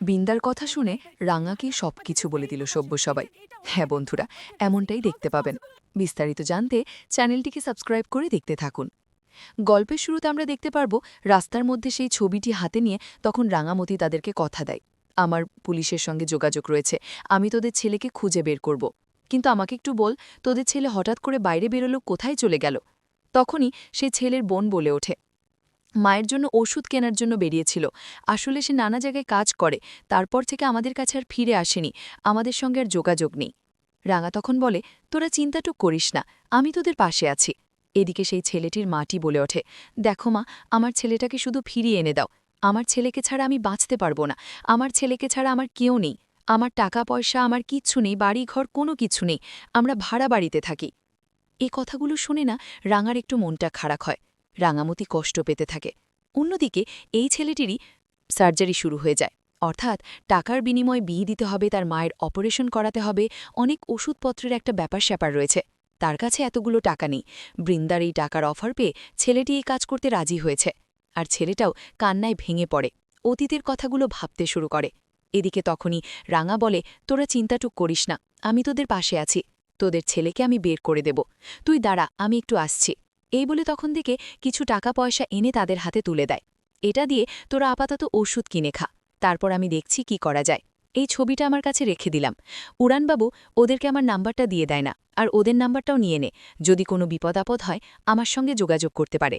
বিন্দার কথা শুনে রাঙাকে সব কিছু বলে দিল সভ্য সবাই হ্যাঁ বন্ধুরা, এমনটাই দেখতে পাবেন। বিস্তারিত জানতে চ্যানেলটিকে সাবস্ক্রাইব করে দেখতে থাকুন। গল্পের শুরুতে আমরা দেখতে পারব, রাস্তার মধ্যে সেই ছবিটি হাতে নিয়ে তখন রাঙামতি তাদেরকে কথা দেয়। আমার পুলিশের সঙ্গে যোগাযোগ রয়েছে, আমি তোদের ছেলেকে খুঁজে বের করব। কিন্তু আমাকে একটু বল, তোদের ছেলে হঠাৎ করে বাইরে বেরোলো, কোথায় চলে গেল? তখনই সে ছেলের বোন বলে ওঠে। মায়ের জন্য ওষুধ কেনার জন্য বেরিয়েছিল। আসলে সে নানা জায়গায় কাজ করে, তারপর থেকে আমাদের কাছে আর ফিরে আসেনি, আমাদের সঙ্গে আর যোগাযোগ নেই। রাঙা তখন বলে, তোরা চিন্তাটুক করিস না, আমি তোদের পাশে আছি। এদিকে সেই ছেলেটির মাটি বলে ওঠে, দেখো মা, আমার ছেলেটাকে শুধু ফিরিয়ে এনে দাও। আমার ছেলেকে ছাড়া আমি বাঁচতে পারব না। আমার ছেলেকে ছাড়া আমার কেউ নেই। আমার টাকা, পয়সা, আমার কিচ্ছু নেই, বাড়ি, ঘর, কোনো কিছু নেই। আমরা ভাড়া বাড়িতে থাকি। এ কথাগুলো শুনে না রাঙার একটু মনটা খারাপ হয়। রাঙামতি কষ্ট পেতে থাকে। অন্যদিকে, এই ছেলেটিরই সার্জারি শুরু হয়ে যায়। অর্থাৎ, টাকার বিনিময়ে বিয়ে দিতে হবে, তার মায়ের অপারেশন করাতে হবে, অনেক ওষুধপত্রের একটা ব্যাপার স্যাপার রয়েছে। তার কাছে এতগুলো টাকা নেই। বৃন্দার এই টাকার অফার পেয়ে ছেলেটি এই কাজ করতে রাজি হয়েছে। আর ছেলেটাও কান্নায় ভেঙে পড়ে। অতীতের কথাগুলো ভাবতে শুরু করে। এদিকে তখনই রাঙা বলে, তোরা চিন্তাটুক করিস না। আমি তোদের পাশে আছি। তোদের ছেলেকে আমি বের করে দেব। তুই দাঁড়া, আমি একটু আসছি। এই বলে তখন থেকে কিছু টাকা পয়সা এনে তাদের হাতে তুলে দেয়। এটা দিয়ে তোরা আপাতত ওষুধ কিনে খা। তারপর আমি দেখছি কি করা যায়। এই ছবিটা আমার কাছে রেখে দিলাম। উড়ানবাবু ওদেরকে আমার নাম্বারটা দিয়ে দেয় না, আর ওদের নাম্বারটাও নিয়ে নে। যদি কোনো বিপদ আপদ হয়, আমার সঙ্গে যোগাযোগ করতে পারে।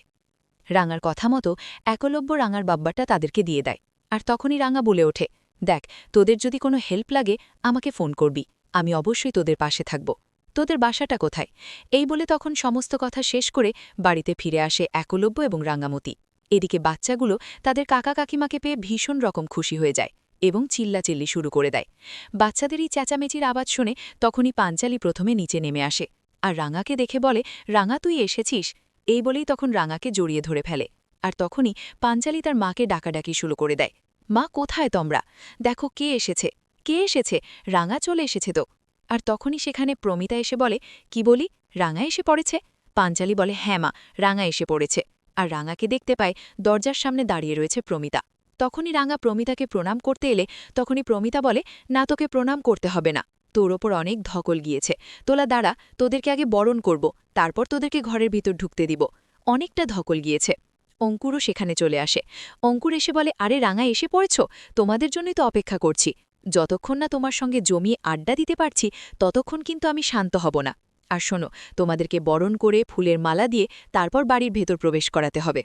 রাঙার কথা মতো একলব্য রাঙার বাব্বাটা তাদেরকে দিয়ে দেয়। আর তখনই রাঙা বলে ওঠে, দেখ, তোদের যদি কোনো হেল্প লাগে, আমাকে ফোন করবি। আমি অবশ্যই তোদের পাশে থাকব। তোদের বাসাটা কোথায়? এই বলে তখন সমস্ত কথা শেষ করে বাড়িতে ফিরে আসে একলব্য এবং রাঙামতি। এদিকে বাচ্চাগুলো তাদের কাকা কাকিমাকে পেয়ে ভীষণ রকম খুশি হয়ে যায় এবং চিল্লাচিল্লি শুরু করে দেয়। বাচ্চাদেরই চেঁচামেচির আওয়াজ শুনে তখনই পাঞ্চালি প্রথমে নিচে নেমে আসে আর রাঙাকে দেখে বলে, রাঙা, তুই এসেছিস? এই বলেই তখন রাঙাকে জড়িয়ে ধরে ফেলে আর তখনই পাঞ্চালি তার মাকে ডাকাডাকি শুরু করে দেয়। মা, কোথায় তোমরা? দেখো, কে এসেছে? কে এসেছে? রাঙা চলে এসেছে তো? আর তখনই সেখানে প্রমিতা এসে বলে, কি বলি? রাঙা এসে পড়েছে? পাঞ্চালি বলে হ্যাঁ মা, রাঙা এসে পড়েছে। আর রাঙাকে দেখতে পায় দরজার সামনে দাঁড়িয়ে রয়েছে প্রমিতা। তখনই রাঙা প্রমিতাকে প্রণাম করতে এলে তখনই প্রমিতা বলে, না তোকে প্রণাম করতে হবে না। তোর ওপর অনেক ধকল গিয়েছে। তোলা দাঁড়া, তোদেরকে আগে বরণ করব, তারপর তোদেরকে ঘরের ভিতর ঢুকতে দিব। অনেকটা ধকল গিয়েছে। অঙ্কুরও সেখানে চলে আসে। অঙ্কুর এসে বলে, আরে রাঙা এসে পড়েছ? তোমাদের জন্যই তো অপেক্ষা করছি। যতক্ষণ না তোমার সঙ্গে জমিয়ে আড্ডা দিতে পারছি, ততক্ষণ কিন্তু আমি শান্ত হব না। আর শোনো, তোমাদেরকে বরণ করে ফুলের মালা দিয়ে তারপর বাড়ির ভেতর প্রবেশ করাতে হবে।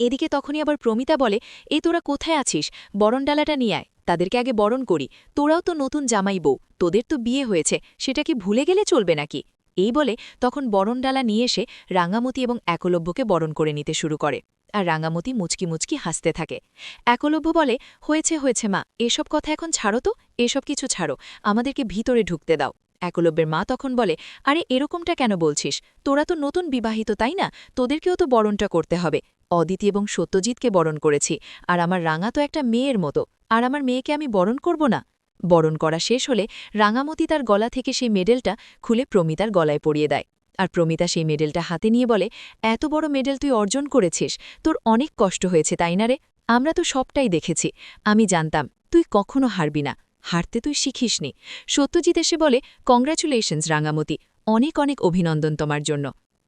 এদিকে তখনই আবার প্রমিতা বলে এ তোরা কোথায় আছিস? বরণডালাটা নিয়ে আয়। তাদেরকে আগে বরণ করি। তোরাও তো নতুন জামাই বউ। তোদের তো বিয়ে হয়েছে। সেটা কি ভুলে গেলে চলবে নাকি? এই বলে তখন বরণডালা নিয়ে এসে রাঙামতি এবং একলব্যকে বরণ করে নিতে শুরু করে। আর রাঙামতি মুচকি মুচকি হাসতে থাকে। একলভ্য বলে, হয়েছে হয়েছে, মা, এসব কথা এখন ছাড়ো তো, এসব কিছু ছাড়ো, আমাদেরকে ভিতরে ঢুকতে দাও। একলব্যের মা তখন বলে, আরে, এরকমটা কেন বলছিস? তোরা তো নতুন বিবাহিত, তাই না? তোদেরকেও তো বরণটা করতে হবে। অদিতি এবং সত্যজিৎকে বরণ করেছি, আর আমার রাঙা তো একটা মেয়ের মতো, আর আমার মেয়েকে আমি বরণ করব না। বরণ করা শেষ হলে রাঙামতি তার গলা থেকে সেই মেডেলটা খুলে প্রমিতার গলায় পরিয়ে দেয়। আর প্রমিতা সেই মেডেলটা হাতে নিয়ে বলে, এত বড় মেডেল তুই অর্জন করেছিস, তোর অনেক কষ্ট হয়েছে, তাই না রে? আমরা তো সবটাই দেখেছি, আমি জানতাম, তুই কখনো হারবি না, হারতে তুই শিখিসনি। সত্যজিৎ এসে বলে কংগ্রাচুলেশনস রাঙামতি, অনেক অনেক অভিনন্দন তোমার জন্য।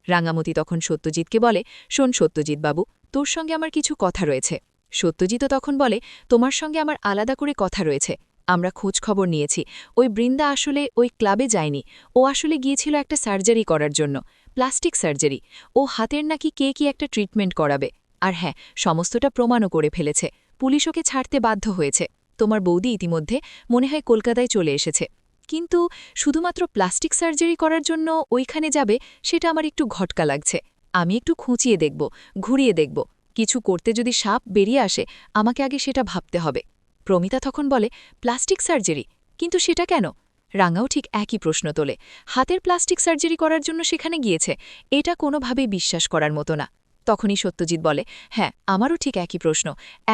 রাঙামতি তখন সত্যজিৎকে বলে, শোন সত্যজিৎ বাবু, তোর সঙ্গে আমার কিছু কথা রয়েছে। সত্যজিৎও তখন বলে, তোমার সঙ্গে আমার আলাদা করে কথা রয়েছে। আমরা খোঁজ খবর নিয়েছি। ওই বৃন্দা আসলে ওই ক্লাবে যায়নি। ও আসলে গিয়েছিল একটা সার্জারি করার জন্য, প্লাস্টিক সার্জারি। ও হাতের নাকি কে কি একটা ট্রিটমেন্ট করাবে। আর হ্যাঁ সমস্তটা প্রমাণও করে ফেলেছে। পুলিশ ওকে ছাড়তে বাধ্য হয়েছে। তোমার বৌদি ইতিমধ্যে মনে হয় কলকাতায় চলে এসেছে। কিন্তু শুধুমাত্র প্লাস্টিক সার্জারি করার জন্য ওইখানে যাবে, সেটা আমার একটু ঘটকা লাগছে। আমি একটু খুঁচিয়ে দেখব, ঘুরিয়ে দেখব। কিছু করতে যদি সাপ বেরিয়ে আসে, আমাকে আগে সেটা ভাবতে হবে। প্রমিতা তখন বলে, প্লাস্টিক সার্জারি? কিন্তু সেটা কেন? রাঙাও ঠিক একই প্রশ্ন তোলে, হাতের প্লাস্টিক সার্জারি করার জন্য সেখানে গিয়েছে, এটা কোনোভাবেই বিশ্বাস করার মতো না। তখনই সত্যজিৎ বলে হ্যাঁ আমারও ঠিক একই প্রশ্ন,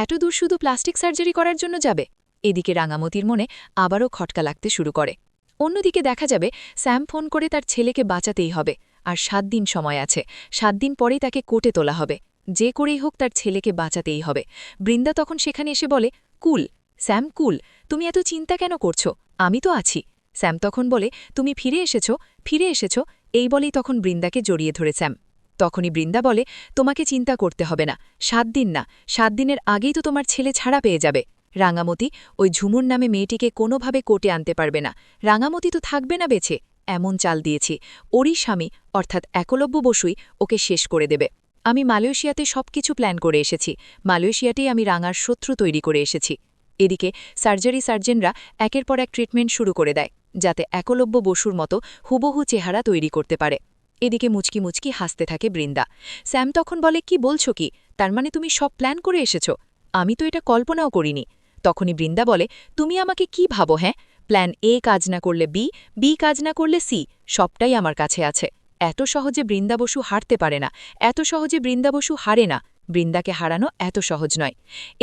এত দূর শুধু প্লাস্টিক সার্জারি করার জন্য যাবে? এদিকে রাঙামতির মনে আবারও খটকা লাগতে শুরু করে। অন্যদিকে দেখা যাবে, স্যাম ফোন করে তার ছেলেকে বাঁচাতেই হবে, আর সাত দিন সময় আছে, সাত দিন পরেই তাকে কোটে তোলা হবে, যে করেই হোক তার ছেলেকে বাঁচাতেই হবে। বৃন্দা তখন সেখানে এসে বলে, কুল স্যাম কুল, তুমি এত চিন্তা কেন করছ? আমি তো আছি। স্যাম তখন বলে, তুমি ফিরে এসেছ ফিরে এসেছ। এই বলেই তখন বৃন্দাকে জড়িয়ে ধরে স্যাম। তখনই বৃন্দা বলে, তোমাকে চিন্তা করতে হবে না, সাত দিন না, সাত দিনের আগেই তো তোমার ছেলে ছাড়া পেয়ে যাবে। রাঙামতি, ওই ঝুমুর নামে মেয়েটিকে কোনোভাবে কোটে আনতে পারবে না। রাঙামতি তো থাকবে না বেছে এমন চাল দিয়েছি। ওরই স্বামী, অর্থাৎ একলব্য বসুই, ওকে শেষ করে দেবে। আমি মালয়েশিয়াতে সবকিছু প্ল্যান করে এসেছি। মালয়েশিয়াতেই আমি রাঙার শত্রু তৈরি করে এসেছি। এদিকে সার্জারি সার্জেনরা একের পর এক ট্রিটমেন্ট শুরু করে দেয়, যাতে একলব্য বসুর মতো হুবহু চেহারা তৈরি করতে পারে। এদিকে মুচকি মুচকি হাসতে থাকে বৃন্দা। স্যাম তখন বলে, কি বলছো কি? তার মানে তুমি সব প্ল্যান করে এসেছ? আমি তো এটা কল্পনাও করিনি। তখনই বৃন্দা বলে, তুমি আমাকে কি ভাবো হ্যাঁ? প্ল্যান এ কাজ না করলে বি বি কাজ না করলে সি, সবটাই আমার কাছে আছে। এত সহজে বৃন্দা বসু হারতে পারে না, এত সহজে বৃন্দা বসু হারে না। বৃন্দাকে হারানো এত সহজ নয়।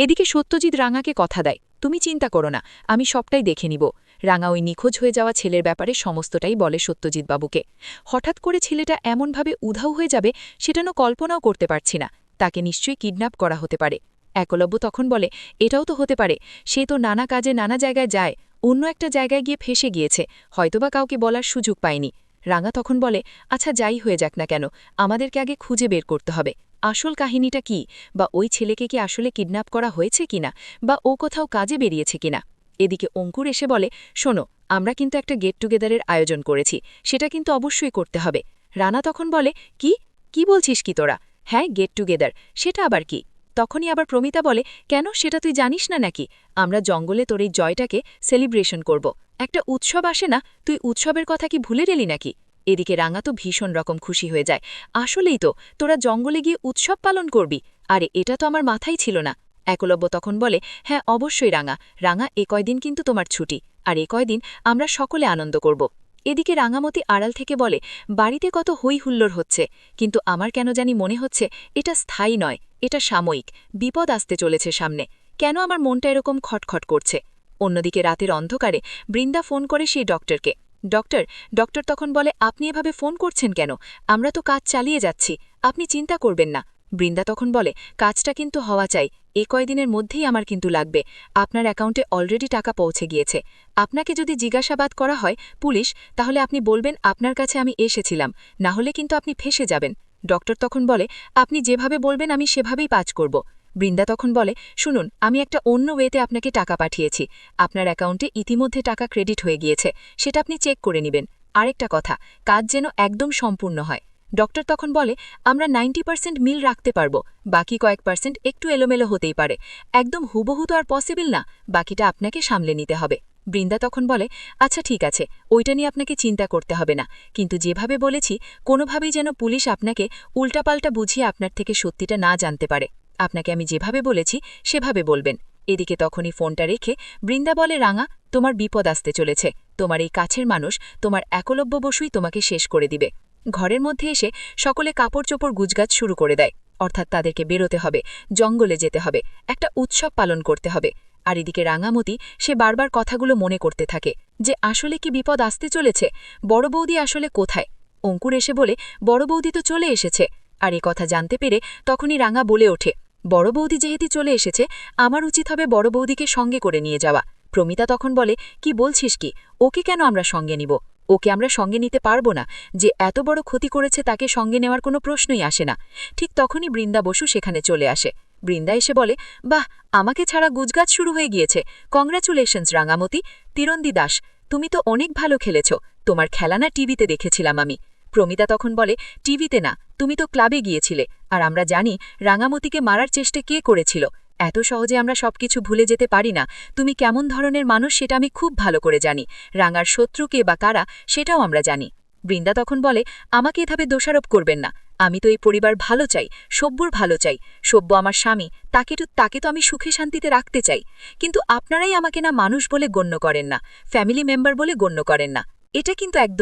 এদিকে সত্যজিৎ রাঙাকে কথা দেয়, তুমি চিন্তা করো না, আমি সবটাই দেখে নিব। রাঙা ওই নিখোঁজ হয়ে যাওয়া ছেলের ব্যাপারে সমস্তটাই বলে সত্যজিৎ বাবুকে হঠাৎ করে ছেলেটা এমনভাবে উধাও হয়ে যাবে সেটা নো কল্পনাও করতে পারছি না। তাকে নিশ্চয়ই কিডন্যাপ করা হতে পারে। একলব্য তখন বলে, এটাও তো হতে পারে, সে তো নানা কাজে নানা জায়গায় যায়, অন্য একটা জায়গায় গিয়ে ফেসে গিয়েছে, হয়তোবা কাউকে বলার সুযোগ পায়নি। রাঙা তখন বলে আচ্ছা যাই হয়ে যাক না কেন, আমাদেরকে আগে খুঁজে বের করতে হবে। আসল কাহিনীটা কি? বা ওই ছেলেকে কি আসলে কিডন্যাপ করা হয়েছে কিনা? বা ও কোথাও কাজে বেরিয়েছে কিনা? এদিকে অঙ্কুর এসে বলে, শোনো, আমরা কিন্তু একটা গেট টুগেদারের আয়োজন করেছি। সেটা কিন্তু অবশ্যই করতে হবে। রানা তখন বলে, কি? কি বলছিস কি তোরা? হ্যাঁ গেট টুগেদার। সেটা আবার কি? তখনই আবার প্রমিতা বলে, কেন? সেটা তুই জানিস না নাকি? আমরা জঙ্গলে তোর এই জয়টাকে সেলিব্রেশন করব। একটা উৎসব আসে না? তুই উৎসবের কথা কি ভুলে গেলি নাকি? এদিকে রাঙা তো ভীষণ রকম খুশি হয়ে যায়। আসলেই তো, তোরা জঙ্গলে গিয়ে উৎসব পালন করবি। আরে, এটা তো আমার মাথাই ছিল না। একলব্য তখন বলে হ্যাঁ অবশ্যই রাঙা। রাঙা, এ কয়দিন কিন্তু তোমার ছুটি। আর এ কয়দিন আমরা সকলে আনন্দ করব। এদিকে রাঙামতি আড়াল থেকে বলে, বাড়িতে কত হই হুল্লোড় হচ্ছে। কিন্তু আমার কেন জানি মনে হচ্ছে, এটা স্থায়ী নয়, এটা সাময়িক। বিপদ আসতে চলেছে সামনে। কেন আমার মনটা এরকম খটখট করছে? অন্যদিকে রাতের অন্ধকারে বৃন্দা ফোন করে সেই ডক্টরকে। ডক্টর ডক্টর তখন বলে, আপনি এভাবে ফোন করছেন কেন? আমরা তো কাজ চালিয়ে যাচ্ছি, আপনি চিন্তা করবেন না। বৃন্দা তখন বলে, কাজটা কিন্তু হওয়া চাই, এ কয়দিনের মধ্যেই আমার কিন্তু লাগবে। আপনার অ্যাকাউন্টে অলরেডি টাকা পৌঁছে গিয়েছে। আপনাকে যদি জিজ্ঞাসাবাদ করা হয়, পুলিশ, তাহলে আপনি বলবেন, আপনার কাছে আমি এসেছিলাম, না হলে কিন্তু আপনি ফেসে যাবেন। ডক্টর তখন বলে, আপনি যেভাবে বলবেন, আমি সেভাবেই পাজ করব। বৃন্দা তখন বলে, শুনুন, আমি একটা অন্য ওয়েতে আপনাকে টাকা পাঠিয়েছি। আপনার অ্যাকাউন্টে ইতিমধ্যে টাকা ক্রেডিট হয়ে গিয়েছে। সেটা আপনি চেক করে নেবেন। আরেকটা কথা, কাজ যেন একদম সম্পূর্ণ হয়। ডক্টর তখন বলে, আমরা নাইনটি পার্সেন্ট মিল রাখতে পারব। বাকি কয়েক পার্সেন্ট একটু এলোমেলো হতেই পারে। একদম হুবহু তো আর পসিবল না। বাকিটা আপনাকে সামলে নিতে হবে। বৃন্দা তখন বলে আচ্ছা ঠিক আছে। ওইটা নিয়ে আপনাকে চিন্তা করতে হবে না। কিন্তু যেভাবে বলেছি, কোনোভাবেই যেন পুলিশ আপনাকে উল্টাপাল্টা বুঝিয়ে আপনার থেকে সত্যিটা না জানতে পারে। আপনাকে আমি যেভাবে বলেছি, সেভাবে বলবেন। এদিকে তখনই ফোনটা রেখে, বৃন্দা বলে, রাঙা, তোমার বিপদ আসতে চলেছে। তোমার এই কাছের মানুষ, তোমার একলব্য বসুই তোমাকে শেষ করে দিবে। ঘরের মধ্যে এসে সকলে কাপড় চোপড় গুজগাছ শুরু করে দেয়। অর্থাৎ তাদেরকে বেরোতে হবে, জঙ্গলে যেতে হবে, একটা উৎসব পালন করতে হবে। আর এদিকে রাঙামতি, সে বারবার কথাগুলো মনে করতে থাকে, যে আসলে কি বিপদ আসতে চলেছে? বড় বৌদি আসলে কোথায়? অঙ্কুর এসে বলে, বড় বৌদি তো চলে এসেছে। আর এ কথা জানতে পেরে তখনই রাঙা বলে ওঠে বড় বৌদি যেহেতু চলে এসেছে, আমার উচিত হবে বড় বৌদিকে সঙ্গে করে নিয়ে যাওয়া। প্রমিতা তখন বলে, কি বলছিস কি? ওকে কেন আমরা সঙ্গে নিব? ওকে আমরা সঙ্গে নিতে পারব না। যে এত বড় ক্ষতি করেছে তাকে সঙ্গে নেওয়ার কোনো প্রশ্নই আসে না। ঠিক তখনই বৃন্দা বসু সেখানে চলে আসে। বৃন্দা এসে বলে, বাহ, আমাকে ছাড়া গুজগাছ শুরু হয়ে গিয়েছে। কংগ্রাচুলেশনস রাঙামতি। তিরন্দি দাস, তুমি তো অনেক ভালো খেলেছ। তোমার খেলা না টিভিতে দেখেছিলাম আমি। প্রমিতা তখন বলে, টিভিতে না। তুমি তো ক্লাবে গিয়েছিলে, আর আমরা জানি রাঙামতিকে মারার চেষ্টা কে করেছিল। এত সহজে আমরা সবকিছু ভুলে যেতে পারি না। তুমি কেমন ধরনের মানুষ সেটা আমি খুব ভালো করে জানি। রাঙার শত্রু কে বা কারা সেটাও আমরা জানি। বৃন্দা তখন বলে, আমাকে এভাবে দোষারোপ করবেন না। আমি তো এই পরিবার ভালো চাই সব্যর ভালো চাই। সব্য আমার স্বামী, তাকে তো তাকে তো আমি সুখে শান্তিতে রাখতে চাই। কিন্তু আপনারাই আমাকে না মানুষ বলে গণ্য করেন না, ফ্যামিলি মেম্বার বলে গণ্য করেন না। এটা কিন্তু একদম